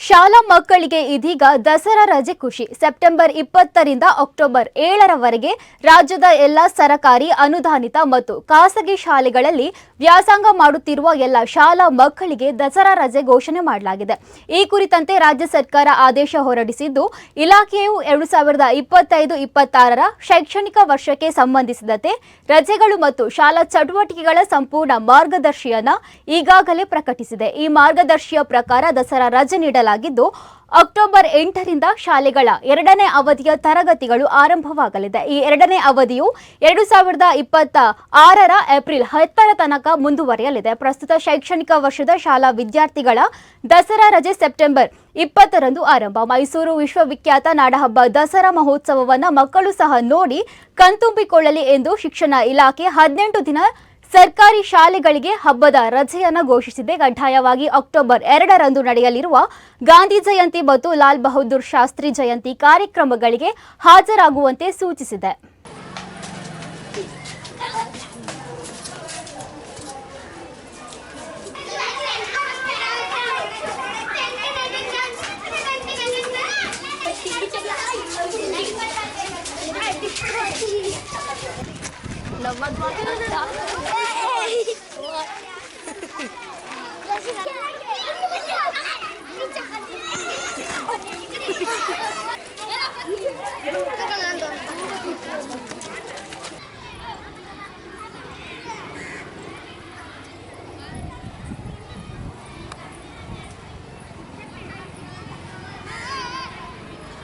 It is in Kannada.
ಶಾಲಾ ಮಕ್ಕಳಿಗೆ ಇದೀಗ ದಸರಾ ರಜೆ ಖುಷಿ. ಸೆಪ್ಟೆಂಬರ್ ಇಪ್ಪತ್ತರಿಂದ ಅಕ್ಟೋಬರ್ ಏಳರವರೆಗೆ ರಾಜ್ಯದ ಎಲ್ಲ ಸರಕಾರಿ ಅನುದಾನಿತ ಮತ್ತು ಖಾಸಗಿ ಶಾಲೆಗಳಲ್ಲಿ ವ್ಯಾಸಂಗ ಮಾಡುತ್ತಿರುವ ಎಲ್ಲ ಶಾಲಾ ಮಕ್ಕಳಿಗೆ ದಸರಾ ರಜೆ ಘೋಷಣೆ ಮಾಡಲಾಗಿದೆ. ಈ ಕುರಿತಂತೆ ರಾಜ್ಯ ಸರ್ಕಾರ ಆದೇಶ ಹೊರಡಿಸಿದ್ದು, ಇಲಾಖೆಯು ಎರಡು ಸಾವಿರದ ಇಪ್ಪತ್ತೈದು ಇಪ್ಪತ್ತಾರರ ಶೈಕ್ಷಣಿಕ ವರ್ಷಕ್ಕೆ ಸಂಬಂಧಿಸಿದಂತೆ ರಜೆಗಳು ಮತ್ತು ಶಾಲಾ ಚಟುವಟಿಕೆಗಳ ಸಂಪೂರ್ಣ ಮಾರ್ಗದರ್ಶಿಯನ್ನು ಈಗಾಗಲೇ ಪ್ರಕಟಿಸಿದೆ. ಈ ಮಾರ್ಗದರ್ಶಿಯ ಪ್ರಕಾರ ದಸರಾ ರಜೆ ನೀಡಲಾಗಿದ್ದು ಅಕ್ಟೋಬರ್ ಎಂಟರಿಂದ ಶಾಲೆಗಳ ಎರಡನೇ ಅವಧಿಯ ತರಗತಿಗಳು ಆರಂಭವಾಗಲಿದೆ. ಈ ಎರಡನೇ ಅವಧಿಯು ಎರಡು ಸಾವಿರದ ಇಪ್ಪತ್ತ ಆರರ ಏಪ್ರಿಲ್ ಹತ್ತರ ತನಕ ಮುಂದುವರಿಯಲಿದೆ. ಪ್ರಸ್ತುತ ಶೈಕ್ಷಣಿಕ ವರ್ಷದ ಶಾಲಾ ವಿದ್ಯಾರ್ಥಿಗಳ ದಸರಾ ರಜೆ ಸೆಪ್ಟೆಂಬರ್ ಇಪ್ಪತ್ತರಂದು ಆರಂಭ. ಮೈಸೂರು ವಿಶ್ವವಿಖ್ಯಾತ ನಾಡಹಬ್ಬ ದಸರಾ ಮಹೋತ್ಸವವನ್ನು ಮಕ್ಕಳು ಸಹ ನೋಡಿ ಕಣ್ತುಂಬಿಕೊಳ್ಳಲಿ ಎಂದು ಶಿಕ್ಷಣ ಇಲಾಖೆ ಹದಿನೆಂಟು ದಿನ ಸರ್ಕಾರಿ ಶಾಲೆಗಳಿಗೆ ಹಬ್ಬದ ರಜೆಯನ್ನು ಘೋಷಿಸಿದೆ. ಕಡ್ಡಾಯವಾಗಿ ಅಕ್ಟೋಬರ್ ಎರಡರಂದು ನಡೆಯಲಿರುವ ಗಾಂಧಿ ಜಯಂತಿ ಮತ್ತು ಲಾಲ್ ಬಹದ್ದೂರ್ ಶಾಸ್ತ್ರಿ ಜಯಂತಿ ಕಾರ್ಯಕ್ರಮಗಳಿಗೆ ಹಾಜರಾಗುವಂತೆ ಸೂಚಿಸಿದೆ. like it.